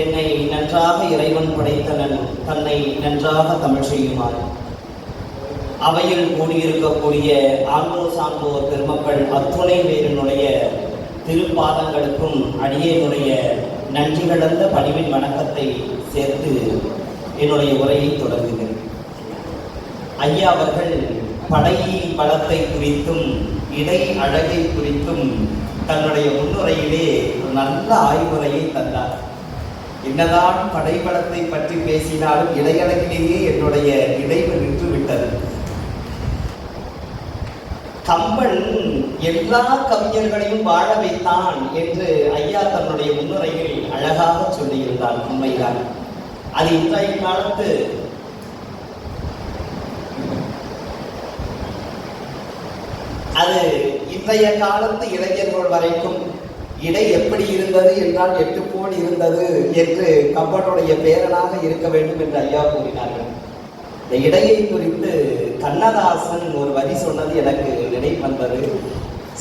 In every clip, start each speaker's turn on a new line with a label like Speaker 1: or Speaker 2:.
Speaker 1: என்னை நன்றாக இறைவன் படைத்தனன் தன்னை நன்றாக தமிழ் செய்யுமாறு. அவையில் கூடியிருக்கக்கூடிய ஆண்டோர் சான்றோர் பெருமக்கள் அத்துணை பேரினுடைய திருப்பாதங்களுக்கும் அடியேனுடைய நன்றி கடந்த பணிவின் வணக்கத்தை சேர்த்து என்னுடைய உரையை தொடங்குகிறேன். ஐயா அவர்கள் படை பலத்தை குறித்தும் இடை அழகை குறித்தும் தன்னுடைய முன்னுரையிலே நல்ல ஆய்வுரையை தந்தார். என்னதான் படைபலத்தை பற்றி பேசினாலும் இடையளவிலேயே என்னுடைய இடைவு நின்று விட்டது கம்பன் எல்லா கவிஞர்களையும் வாழ வைத்தான் என்று ஐயா தன்னுடைய முன்னுரையில் அழகாக சொல்லியிருந்தார் உண்மைதான் அது இன்றைய காலத்து அது இன்றைய காலத்து இளைஞர்கள் வரைக்கும் இடை எப்படி இருந்தது என்றால் எட்டு போல் இருந்தது என்று கம்பனுடைய பேரனாக இருக்க வேண்டும் என்று ஐயா கூறினார்கள். இந்த இடையை குறித்து கண்ணதாசன் ஒரு வரி சொன்னது எனக்கு நினைவு வந்தது.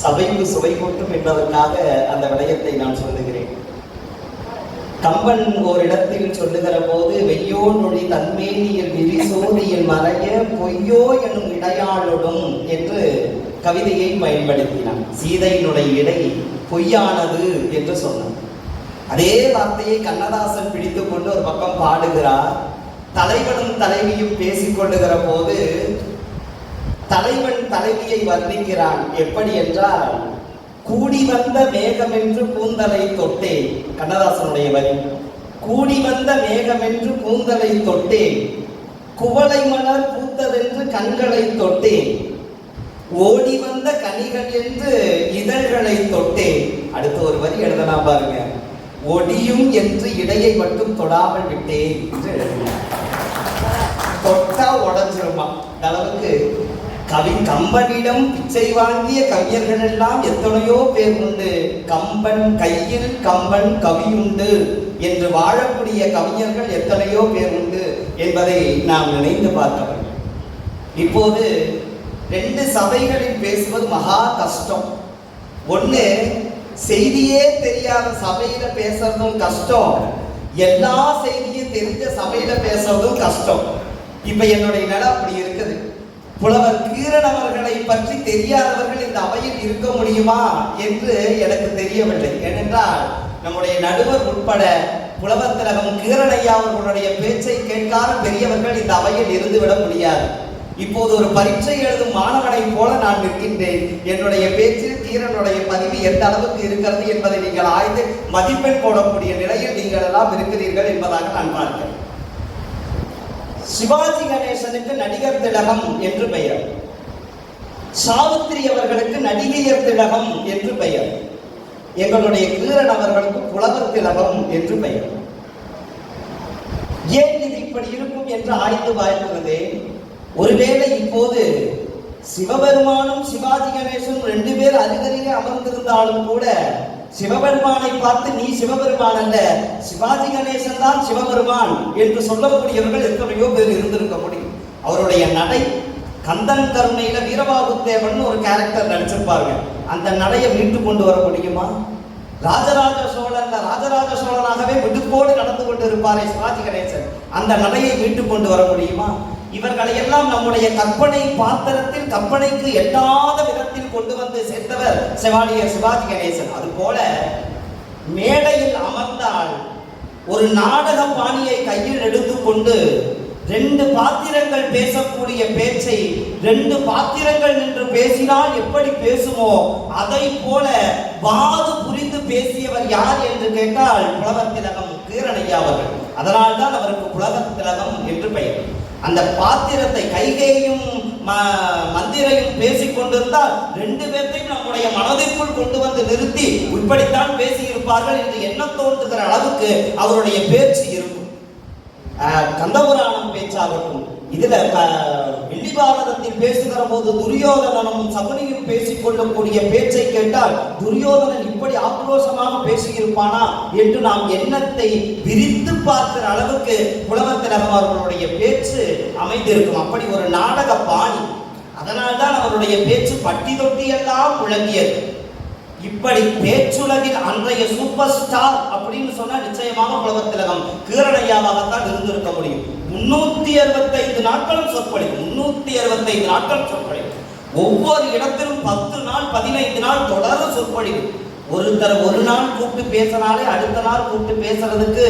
Speaker 1: சபைக்கு சுவை கூட்டும் என்பதற்காக அந்த விடயத்தை நான் சொல்லுகிறேன். கம்பன் ஓரிடத்தில் சொல்லுகிற போது வெய்யோ நொழி தன்மேனியில் விரிசோதியில் மறைய பொய்யோ எனும் இடையாளுடும் என்று கவிதையை பயன்படுத்தினான். சீதையினுடைய இடை பொய்யானது என்று சொன்னான். அதே வார்த்தையை கண்ணதாசன் பிடித்து கொண்டு ஒரு பக்கம் பாடுகிறார். தலைவனும் தலைவியும் பேசிக்கொண்டுகிற போது தலைவன் தலைவியை வர்ணிக்கிறான். எப்படி என்றால் கூடி வந்த மேகமென்று கூந்தலை தொட்டேன். கண்ணதாசனுடைய வரி கூடி வந்த மேகமென்று கூந்தலை தொட்டேன். குவளை மலர் பூத்ததென்று கண்களை தொட்டேன். ஓடி வந்த கனிகள் என்று இதழ்களை தொட்டேன். அடுத்த ஒரு வரி எழுதலாம் பாருங்க. ஒடியும் என்று இடையை மட்டும் தொடாமல் விட்டேன் என்று எழுதினார். தொட்டா உடஞ்சிருமா? இந்த அளவுக்கு கவி கம்பனிடம் பிச்சை வாங்கிய கவிஞர்கள் எல்லாம் எத்தனையோ பேர் உண்டு. கம்பன் கையில் கம்பன் கவியுண்டு என்று வாழக்கூடிய கவிஞர்கள் எத்தனையோ பேர் உண்டு என்பதை நாம் நினைந்து பார்த்தவர் இப்போது ரெண்டு சபைகளில் பேசுவது மகா கஷ்டம். ஒண்ணு செய்தியே தெரியாத சபையில பேசுறதும் கஷ்டம். எல்லா செய்தியும் தெரிஞ்ச சபையில பேசுறதும் கஷ்டம். இப்ப என்னுடைய நிலை அப்படி இருக்குது. புலவர் கீரன் அவர்களை பற்றி தெரியாதவர்கள் இந்த அவையில் இருக்க முடியுமா என்று எனக்கு தெரியவில்லை. ஏனென்றால் நம்முடைய நடுவர் உட்பட புலவர் திலகம் கீரனையா அவர்களுடைய பேச்சை கேட்காத பெரியவர்கள் இந்த அவையில் இருந்துவிட முடியாது. இப்போது ஒரு பரீட்சை எழுதும் மாணவனை போல நான் நிற்கின்றேன். என்னுடைய பேச்சில் தீரனுடைய பதிவு எந்த அளவுக்கு இருக்கிறது என்பதை நீங்கள் ஆய்ந்து மதிப்பெண் போடக்கூடிய நிலையில் நீங்கள் எல்லாம் இருக்கிறீர்கள் என்பதாக நான் பார்க்கிறேன். சிவாஜி கணேசனுக்கு நடிகர் திலகம் என்று பெயர். சாவித்திரி அவர்களுக்கு நடிகையர் திலகம் என்று பெயர். எங்களுடைய கீரன் அவர்களுக்கு புலவர் திலகம் என்று பெயர். ஏன் இது இப்படி இருக்கும் என்று ஆய்ந்து பார்க்கிறதே? ஒருவேளை இப்போது சிவபெருமானும் சிவாஜி கணேசனும் ரெண்டு பேர் அருகருகே அமர்ந்திருந்தாலும் கூட சிவபெருமானை பார்த்து நீ சிவபெருமான் அல்ல சிவாஜி கணேசன் தான் சிவபெருமான் என்று சொல்லக்கூடியவர்கள் எத்தனையோ பேர் இருந்திருக்க முடியும். அவருடைய நடை கந்தன் கருணையில வீரபாபு தேவன் ஒரு கேரக்டர் நடிச்சிருப்பாங்க அந்த நடையை மீட்டு கொண்டு வர முடியுமா? ராஜராஜ சோழன் ராஜராஜ சோழனாகவே விடுப்போடு நடந்து கொண்டு இருப்பாரே சிவாஜி கணேசன் அந்த நடையை மீட்டு கொண்டு வர முடியுமா? இவர்களை எல்லாம் நம்முடைய கற்பனை பாத்திரத்தில் கற்பனைக்கு எட்டாத விதத்தில் கொண்டு வந்து சேர்த்தவர் செவாலியர் சிவாஜி கணேசன். அது போல மேடையில் அமர்ந்தால் ஒரு நாடக பாணியை கையில் எடுத்துக்கொண்டு ரெண்டு பாத்திரங்கள் பேசக்கூடிய பேச்சை ரெண்டு பாத்திரங்கள் நின்று பேசினால் எப்படி பேசுமோ அதை போல வாது புரிந்து பேசியவர் யார் என்று கேட்டால் புலவர் திலகம் கீரணையா அவர்கள். அதனால்தான் அவருக்கு புலவர் அந்த பாத்திரத்தை கைகையும் ம- மந்திரையும் பேசிக் கொண்டிருந்தால் ரெண்டு பேர்த்தையும் நம்முடைய மனதிற்குள் கொண்டு வந்து நிறுத்தி இப்படித்தான் பேசியிருப்பார்கள் என்று எண்ணம் தோன்றுகிற அளவுக்கு அவருடைய பேச்சு இருக்கும். கந்தபுராணம் பேச்சாகட்டும் இதுல வெள்ளி பாரதத்தில் பேசுகிற போது துரியோதனனும் சகுனியும் பேசிக் கொள்ளக்கூடிய பேச்சை கேட்டால் துரியோதனன் இப்படி ஆக்ரோஷமாக பேசியிருப்பானா? என்று நாம் எண்ணத்தை விரித்து பார்க்கிற அளவுக்கு புலவர் அவர்களுடைய பேச்சு அமைந்திருக்கும். அப்படி ஒரு நாடக பாணி. அதனால்தான் அவருடைய பேச்சு பட்டி தொட்டி எல்லாம் முழங்கியது. இப்படி பேச்சுலகில் அன்றைய சூப்பர் ஸ்டார் அப்படின்னு சொன்னா நிச்சயமாக புலவர் திலகம் கீரணையாவாகத்தான் இருந்திருக்க முடியும். முன்னூத்தி அறுபத்தைந்து நாட்களும் சொற்பொழிவு முன்னூத்தி அறுபத்தைந்து நாட்கள் சொற்பொழிவு. ஒவ்வொரு இடத்திலும் பத்து நாள் பதினைந்து நாள் தொடர் சொற்பொழிவு. ஒருத்தர் ஒரு நாள் கூப்பிட்டு பேசினாலே அடுத்த நாள் கூப்பிட்டு பேசுறதுக்கு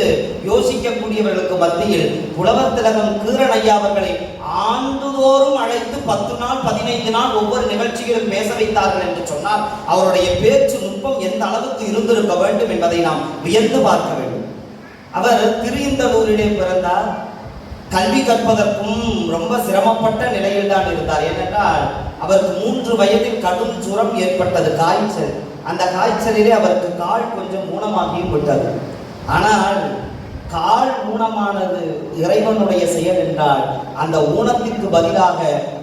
Speaker 1: யோசிக்கக்கூடியவர்களுக்கு மத்தியில் புலவர் திலகம் கீரன் ஐயா அவர்களை ஆண்டுதோறும் அழைத்து பத்து நாள் பதினைந்து நாள் ஒவ்வொரு நிகழ்ச்சிகளும் பேச வைத்தார்கள் என்று சொன்னால் அவருடைய பேச்சு நுட்பம் எந்த அளவுக்கு இருந்திருக்க வேண்டும் என்பதை நாம் வியந்து பார்க்க வேண்டும். அவர் திருந்தலூரிலே பிறந்தார். கல்வி கற்பதற்கும் ரொம்ப சிரமப்பட்ட நிலையில் தான் இருந்தார். ஏனென்றால் அவருக்கு மூன்று வயதில் கடும் சுரம் ஏற்பட்டது காய்ச்சல். அந்த காய்ச்சலிலே அவருக்கு கால் கொஞ்சம் ஊனமாகியும் விட்டது ஆனால் கால் ஊனமானது இறைவனுடைய செயல் என்றால் அந்த ஊனத்திற்கு பதிலாக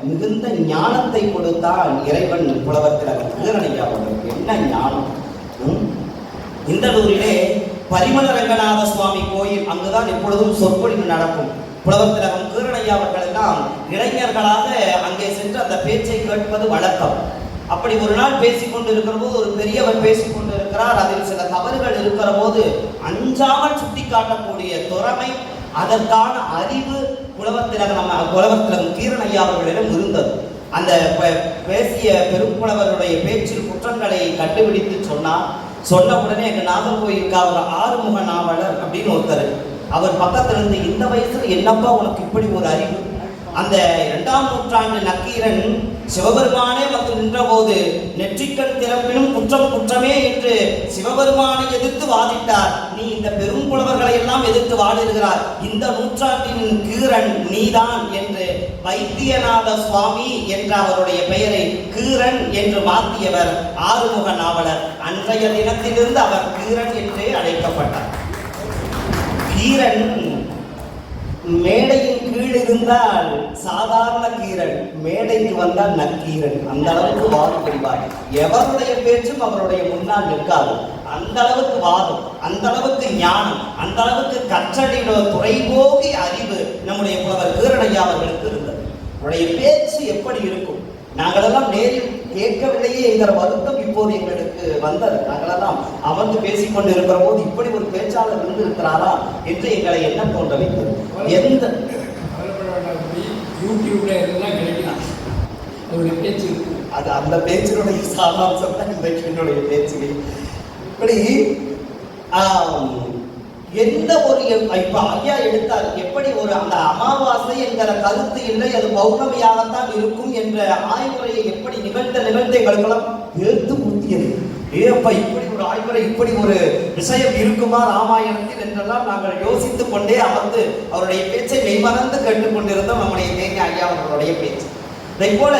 Speaker 1: மிகுந்த ஞானத்தை கொடுத்தால் இறைவன் புலவர் திலகம் கீரணையா அவர்களுக்கு என்ன ஞானம்? இந்த ஊரிலே பரிமள ரங்கநாத சுவாமி கோயில் அங்குதான் எப்பொழுதும் சொற்பொழிவு நடக்கும். புலவர் திலகம் கீரணையா அவர்கள் எல்லாம் இளைஞர்களாக அங்கே சென்று அந்த பேச்சை கேட்பது வழக்கம். அப்படி ஒரு நாள் பேசிக்கொண்டு கொண்டிருக்கிற போது ஒரு பெரியவர் பேசிக்கொண்டு இருக்கிறார் அதில் சில தவறுகள் இருக்கிற போது அஞ்சாமல் சுட்டிக்காட்டக்கூடிய திறமை அதற்கான அறிவு புலவர் நம்ம புலவர் கீரணையா அவர்களிடம் இருந்தது. அந்த பேசிய பெரும்புலவருடைய பேச்சில் குற்றங்களை கண்டுபிடித்து சொன்னார் சொன்ன உடனே எங்க நாகர்கோயிலுக்கு அவர் ஆறுமுக நாவலர் அப்படின்னு ஒருத்தர். அவர் பக்கத்துல இருந்து இந்த வயசுல என்னப்பா உனக்கு இப்படி ஒரு அறிவு? அந்த இரண்டாம் நூற்றாண்டு நக்கீரன் சிவபெருமானே வந்து நின்றபோது நெற்றிக்கண் திறப்பினும் குற்றம் குற்றமே என்று சிவபெருமானை எதிர்த்து வாதிட்டார். நீ இந்த பெரும் புலவர்களை எல்லாம் எதிர்த்து வாடுகிறார் இந்த நூற்றாண்டின் கீரன் நீதான் என்று வைத்தியநாத சுவாமி என்ற அவருடைய பெயரை கீரன் என்று மாற்றியவர் ஆறுமுக நாவலர். அன்றைய தினத்திலிருந்து அவர் கீரன் என்றே அழைக்கப்பட்டார். கீரன் மேடையின் கீழ் இருந்தால் சாதாரண கீரன் மேடைக்கு வந்தால் நக்கீரன். அந்த அளவுக்கு வாதம் பிடிவார் எவருடைய பேச்சும் அவருடைய முன்னால் நிற்காது. அந்த அளவுக்கு வாதம் அந்த அளவுக்கு ஞானம் அந்த அளவுக்கு கற்றலிட துறைபோகி அறிவு நம்முடைய புலவர் கீரனையா அவர்களுக்கு இருந்தது. அவருடைய பேச்சு எப்படி இருக்கும்? நாங்களெல்லாம் நேரில் கேட்கவில்லையே என்கிற வருத்தம் இப்போது எங்களுக்கு வந்தது. நாங்களெல்லாம் அமர்ந்து பேசிக் கொண்டு இருக்கிற போது இப்படி ஒரு பேச்சாளர் இருந்திருக்கிறாரா என்று எங்களை என்ன தோன்ற வைத்தது எந்த
Speaker 2: யூடியூப்ல எல்லாம் கிடைக்கலாம் அவருடைய பேச்சு.
Speaker 1: அது அந்த பேச்சினுடைய சாராம்சம் தான் இந்த என்னுடைய பேச்சு. இப்படி ஆம், எந்த ஒரு இப்ப ஐயா எடுத்தார். எப்படி ஒரு அந்த அமாவாசை என்கிற கருத்து இல்லை அது பௌர்ணமியாகத்தான் இருக்கும் என்ற ஆய்வுரையை எப்படி நிகழ்த்த நிகழ்த்த எங்களுக்கெல்லாம் எடுத்து ஏப்பா இப்படி ஒரு ஆய்வரை இப்படி ஒரு விஷயம் இருக்குமா ராமாயணத்தில் என்றெல்லாம் நாங்கள் யோசித்து கொண்டே அமர்ந்து அவருடைய பேச்சை மெய்மறந்து கேட்டுக்கொண்டிருந்தோம் நம்முடைய தேனி ஐயா அவர்களுடைய பேச்சு. இதை போல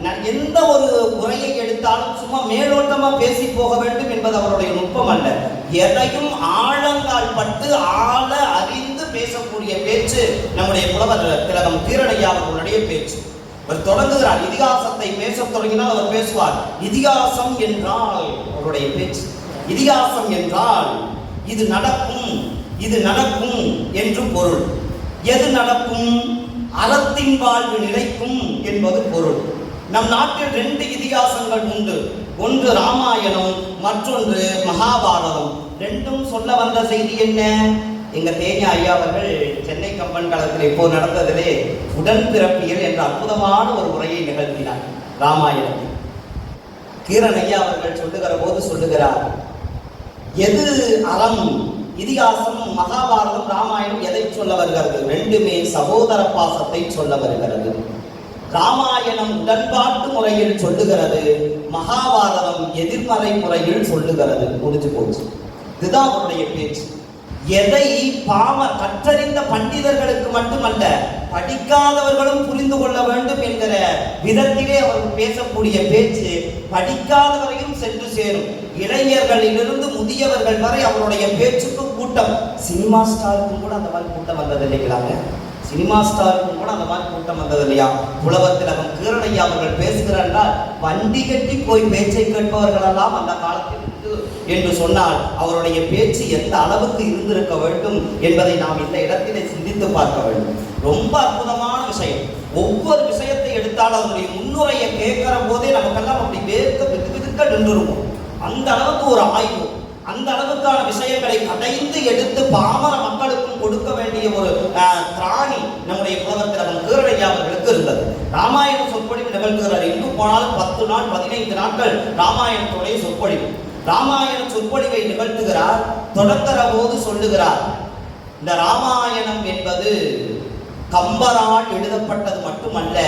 Speaker 1: நான் எந்த ஒரு உரையை எடுத்தாலும் சும்மா மேலோட்டமா பேசி போக வேண்டும் என்பது அவருடைய நுட்பம் அல்ல. எதையும் ஆழங்கால் பட்டு ஆழ அறிந்து பேசக்கூடிய பேச்சு நம்முடைய புலவர் திலகம் தீரணையா அவர்களுடைய பேச்சு. அவர் தொடங்குகிறார். இதிகாசத்தை பேசத் தொடங்கினால் அவர் பேசுவார். இதிகாசம் என்றால் அவருடைய பேச்சு. இதிகாசம் என்றால் இது நடக்கும் இது நடக்கும் என்று பொருள். எது நடக்கும்? அறத்தின் வாழ்வு நிலைக்கும் என்பது பொருள். நம் நாட்டில் ரெண்டு இதிகாசங்கள் உண்டு. ஒன்று ராமாயணம் மற்றொன்று மகாபாரதம். ரெண்டும் சொல்ல வந்த செய்தி என்ன? எங்க தேனி ஐயா அவர்கள் சென்னை கம்பன் களத்தில் இப்போது நடந்ததிலே உடன்பிறப்பியல் என்ற அற்புதமான ஒரு உரையை நிகழ்த்தினார் ராமாயணத்தில். கீரன் ஐயா அவர்கள் சொல்லுகிற போது சொல்லுகிறார் எது அறம் இதிகாசம் மகாபாரதம் ராமாயணம் எதை சொல்ல வருகிறது? ரெண்டுமே சகோதர பாசத்தை சொல்ல வருகிறது. ராமாயணம் உடன்பாட்டு முறையில் சொல்லுகிறது மகாபாரதம் எதிர்மறை முறையில் சொல்லுகிறது. முடிஞ்சு போச்சு. இதுதான் அவருடைய பேச்சு. எதை பாம கற்றறிந்த பண்டிதர்களுக்கு மட்டுமல்ல படிக்காதவர்களும் புரிந்து கொள்ள வேண்டும் என்கிற விதத்திலே அவர் பேசக்கூடிய பேச்சு படிக்காதவரையும் சென்று சேரும். இளைஞர்களிலிருந்து முதியவர்கள் வரை அவருடைய பேச்சுக்கு கூட்டம். சினிமா ஸ்டாருக்கும் கூட அந்த மாதிரி கூட்டம் வந்தது இல்லைங்களாங்க சினிமா ஸ்டாருக்கும் கூட அந்த மாதிரி கூட்டம் வந்தது இல்லையா? புலவர் திலகம் கீரணையா அவர்கள் பேசுகிறார் வண்டி கட்டி போய் பேச்சை கேட்பவர்கள் எல்லாம் அந்த காலத்தில் என்று சொன்னால் அவருடைய பேச்சு எந்த அளவுக்கு இருந்திருக்க வேண்டும் என்பதை நாம் இந்த இடத்திலே சிந்தித்து பார்க்க வேண்டும். ரொம்ப அற்புதமான விஷயம். ஒவ்வொரு விஷயத்தை எடுத்தாலும் அதனுடைய முன்னுரையை கேட்கிற போதே நமக்கெல்லாம் அப்படி வேர்க்க விது விதுக்க நின்றுருவோம் அந்த அளவுக்கு ஒரு ஆய்வு அந்த அளவுக்கான விஷயங்களை கடைந்து எடுத்து பாமர மக்களுக்கும் கொடுக்க வேண்டிய ஒரு திராணி நம்முடைய புலவர் திலகம் கீரடையா அவர்களுக்கு இருந்தது. ராமாயண சொற்பொழிவு நிகழ்கிறார். எங்கு போனாலும் பத்து நாள் பதினைந்து நாட்கள் ராமாயணத்துடைய சொற்பொழிவு. ராமாயண சொற்பொழிவை நிகழ்த்துகிறார். தொடக்கிற போது சொல்லுகிறார் இந்த ராமாயணம் என்பது கம்பரால் எழுதப்பட்டது மட்டுமல்ல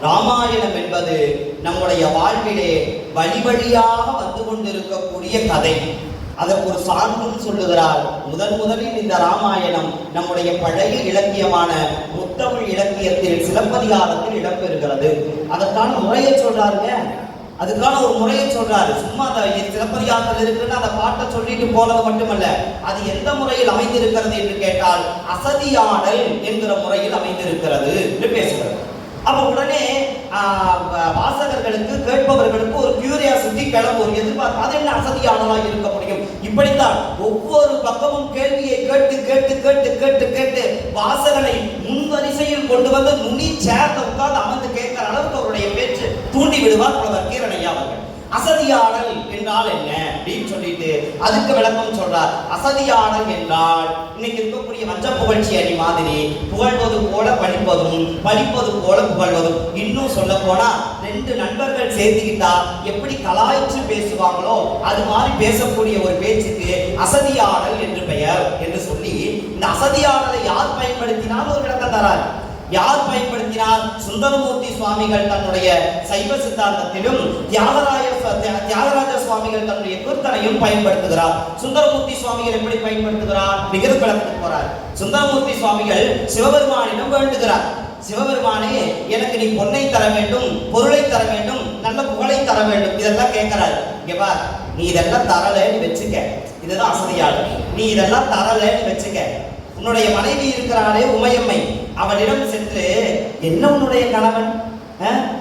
Speaker 1: ராமாயணம் என்பது நம்முடைய வாழ்விலே வழி வழியாக வந்து கொண்டிருக்கக்கூடிய கதை. அதற்கு ஒரு சான்றும் சொல்லுகிறார். முதன் முதலில் இந்த ராமாயணம் நம்முடைய பழைய இலக்கியமான முத்தமிழ் இலக்கியத்தில் சிலப்பதிகாரத்தில் இடம்பெறுகிறது. அதற்கான முறையை சொல்றாருங்க. அதுக்கான ஒரு முறையை சொல்றாரு. சும்மா அந்த சிலப்பதிகாரத்தில் இருக்குன்னு அந்த பாட்டை சொல்லிட்டு போனது மட்டுமல்ல. அது எந்த முறையில் அமைந்திருக்கிறது என்று கேட்டால் அசதியாடல் என்கிற முறையில் அமைந்திருக்கிறது என்று பேசுகிறது அப்ப உடனே வாசகர்களுக்கு கேட்பவர்களுக்கு ஒரு கியூரியாசிட்டி கிளம்பும். ஒரு எதிர்பார்ப்பு அது என்ன அசதியானதாக இருக்க முடியும்? இப்படித்தான் ஒவ்வொரு பக்கமும் கேள்வியை கேட்டு கேட்டு கேட்டு கேட்டு கேட்டு வாசகனை முன் வரிசையில் கொண்டு வந்து நுனி சேர்ந்த உட்கார்ந்து அமர்ந்து கேட்கிற அளவுக்கு அவருடைய பேச்சு தூண்டி விடுவார் புலவர் கீரனையா அசதியாடல் என்றால் என்ன? அப்படின்னு சொல்லிட்டு அதுக்கு விளக்கம் சொல்றார். அசதியாடல் என்றால் இன்னைக்கு இருக்கக்கூடிய வஞ்ச புகழ்ச்சி அணி மாதிரி புகழ்வது போல படிப்பதும் படிப்பது போல புகழ்வதும். இன்னும் சொல்ல போனா ரெண்டு நண்பர்கள் சேர்த்துக்கிட்டா எப்படி கலாய்ச்சி பேசுவாங்களோ அது மாதிரி பேசக்கூடிய ஒரு பேச்சுக்கு அசதியாடல் என்று பெயர் என்று சொல்லி இந்த அசதியாடலை யார் பயன்படுத்தினாலும் ஒரு விளக்கம் தரார். யார் பயன்படுத்தினார்? சுந்தரமூர்த்தி சுவாமிகள் தன்னுடைய சைவ சித்தாந்தத்திலும் தியாகராய தியாகராஜ சுவாமிகள் தன்னுடைய கீர்த்தனையும் பயன்படுத்துகிறார். சுந்தரமூர்த்தி சுவாமிகள் எப்படி பயன்படுத்துகிறார்? நிகர் விளக்கத்துக்கு போறார். சுந்தரமூர்த்தி சுவாமிகள் சிவபெருமானிடம் வேண்டுகிறார். சிவபெருமானே எனக்கு நீ பொன்னை தர வேண்டும் பொருளை தர வேண்டும் நல்ல புகழை தர வேண்டும். இதெல்லாம் கேட்கிறார். இங்க நீ இதெல்லாம் தரலன்னு வச்சுக்க. இதுதான் அசதியாளர் நீ இதெல்லாம் தரலன்னு வச்சுக்க. உன்னுடைய மனைவி இருக்கிறாளே உமையம்மை. அவனிடம் சென்று என்ன உன்னுடைய கணவன்?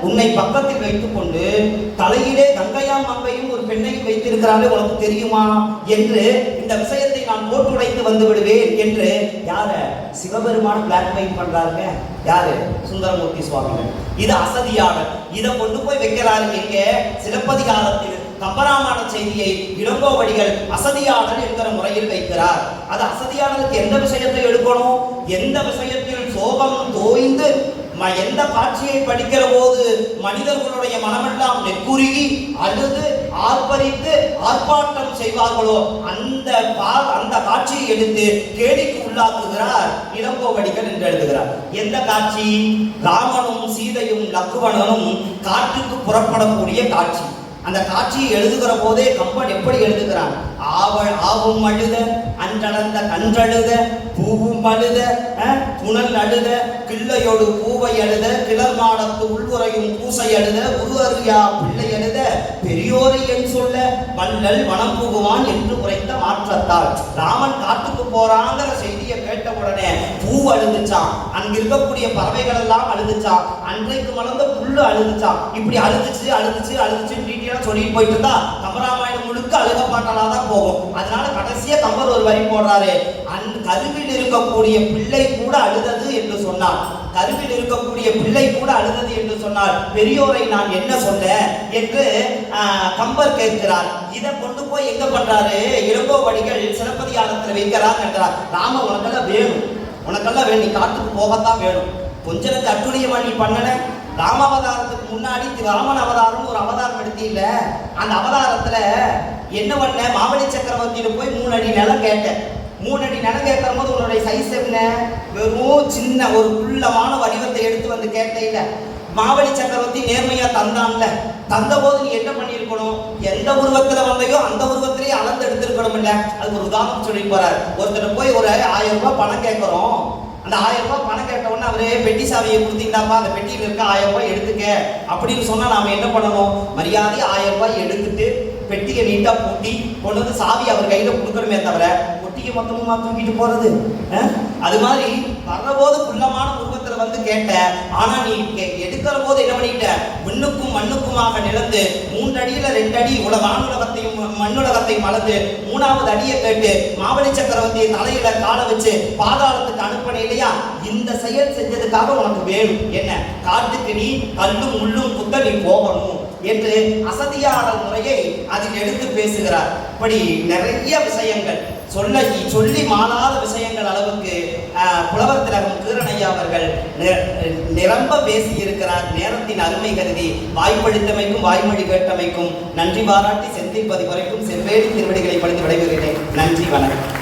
Speaker 1: உன்னை பக்கத்தில் வைத்துக்கொண்டு தலையிலே கங்கையாம் அம்பையும் ஒரு பெண்ணையும் வைத்திருக்கிறாளே உனக்கு தெரியுமா? என்று இந்த விஷயத்தை நான் போட்டுடைத்து வந்து விடுவேன் என்று யார? சிவபெருமான பிளாக்மெயில் பண்றாருங்க. யாரு? சுந்தரமூர்த்தி சுவாமிகள். இது அசதியாளர். இதை கொண்டு போய் வைக்கிறாரு எங்க? சிலப்பதிகாரத்தில் கம்பராமாயண செய்தியை இளங்கோவடிகள் அசதியாடல் என்கிற முறையில் வைக்கிறார். அது அசதியாடலுக்கு எந்த விஷயத்தை எடுக்கணும்? எந்த விஷயத்தில் சோகம் தோய்ந்து ம- எந்த காட்சியை படிக்கிற போது மனிதர்களுடைய மனமெல்லாம் நெக்குருகி அழுது ஆர்ப்பரித்து ஆர்ப்பாட்டம் செய்வார்களோ? அந்த பா- அந்த காட்சியை எடுத்து கேலிக்கு உள்ளாக்குகிறார் இளங்கோவடிகள் என்று எழுதுகிறார். எந்த காட்சி? ராமனும் சீதையும் லக்குவணனும் காட்டுக்கு புறப்படக்கூடிய காட்சி. அந்த காட்சியை எழுதுகிற போதே கம்பன் எப்படி எழுதுகிறான்? ஆவல் ஆவும் அழுத அன்றளந்த கன்றழுத பூவும் அழுத புனல் அழுத பிள்ளையோடு பூவை அழுத கிளர் மாடத்து உள்வுறையும் பூசை அழுத உரு பிள்ளை எழுத பெரியோரை என் சொல்ல மன்னல் வனம் புகுவான் என்று உரைத்த மாற்றத்தால் ராமன் காட்டுக்கு போறாங்கிற செய்தியை கேட்ட உடனே பூ அழுதுச்சான் அங்க இருக்கக்கூடிய பறவைகள் எல்லாம் அழுதுச்சான் அன்றைக்கு மலர்ந்த புல்லு அழுதுச்சான் இப்படி அழுதுச்சு அழுதுச்சு அழுதுச்சு டீட்டெயிலா சொல்லிட்டு போயிட்டு இருந்தா கம்பராமாயணம் முழுக்க அழுக பாட்டலா தான் போகும். அதனால கடைசியா கம்பர் ஒரு வரி போடுறாரு. அன்று கருவில் இருக்கக்கூடிய பிள்ளை கூட அழுதது என்று சொன்னார் கருவில் இருக்கக்கூடிய பிள்ளை கூட அழுதது என்று சொன்னார் பெரியோரை நான் என்ன சொல்ல? என்று கம்பர் கேட்கிறார். இதை கொண்டு போய் எங்க பண்றாரு? இளங்கோவடிகள் சிலப்பதிகாரத்தில் வைக்கிறார் என்றார். ராம உனக்கெல்லாம் வேணும். உனக்கெல்லாம் வேணும். காட்டுக்கு போகத்தான் வேணும். கொஞ்ச நஞ்ச அட்டுழியமா நீ பண்ணன ராமாவதாரத்துக்கு முன்னாடி திரு ராமன் அவதாரம் ஒரு அவதாரம் எடுத்தீல்ல? அந்த அவதாரத்துல என்ன பண்ண? மாவழி சக்கரவர்த்தியில போய் மூணு அடி நிலம் கேட்டேன். மூணு அடி நடந்து கேட்கும் போது உன்னுடைய சைஸ் என்ன? வெறும் சின்ன ஒரு குள்ளமான வடிவத்தை எடுத்து வந்து கேட்டையில மாவழி சக்கரவர்த்தி நேர்மையா தந்தான்ல. தந்த போது நீ என்ன பண்ணியிருக்கணும்? எந்த உருவத்துல வந்தையோ அந்த உருவத்திலேயே அளந்து எடுத்திருக்கணும் இல்ல அதுக்கு ஒரு உதாரணம் சொல்லி போறாரு. ஒருத்தர் போய் ஒரு ஆயிரம் ரூபாய் பணம் கேட்கிறோம். அந்த ஆயிரம் ரூபாய் பணம் கேட்ட உடனே அவரே பெட்டி சாவியை கொடுத்தீங்கன்னாப்பா அந்த பெட்டியில் இருக்க ஆயிரம் ரூபாய் எடுத்துக்க. அப்படின்னு சொன்னா நாம என்ன பண்ணணும்? மரியாதை ஆயிரம் ரூபாய் எடுத்துட்டு பெட்டியை நீட்டா பூட்டி கொண்டு வந்து சாவி அவர் கையில கொடுக்கணுமே தவிர பொட்டியை மொத்தமா தூக்கிட்டு போறது. அது மாதிரி வர்றபோது குள்ளமான உருவத்துல வந்து கேட்ட ஆனா நீ கே- எடுக்கிற போது என்ன பண்ணிட்ட? விண்ணுக்கும் மண்ணுக்குமாக நிலந்து மூன்று அடியில ரெண்டு அடி உல வானுலகத்தையும் மண்ணுலகத்தையும் அளந்து மூணாவது அடியை கேட்டு மாவழி சக்கரவர்த்தியை தலையில காலை வச்சு பாதாளத்துக்கு அனுப்பின இல்லையா? இந்த செயல் செஞ்சதுக்காக உனக்கு வேணும். என்ன? காட்டுக்கு நீ கல்லும் முள்ளும் குத்த நீ போகணும் என்று அசதியான முறையை அதில் எடுத்து பேசுகிறார். இப்படி நிறைய விஷயங்கள். சொல்ல சொல்லி மாறாத விஷயங்கள் அளவுக்கு ஆஹ், புலவர் திலகம் கீரணையா அவர்கள் நிரம்ப பேசி இருக்கிறார். நேரத்தின் அருமை கருதி வாய்ப்பளித்தமைக்கும் வாய்மொழி கேட்டமைக்கும் நன்றி பாராட்டி செந்தில் பதிவரைக்கும் செவ்வேறு திருவடிகளை பணிந்து விடைபெறுகிறேன். நன்றி வணக்கம்.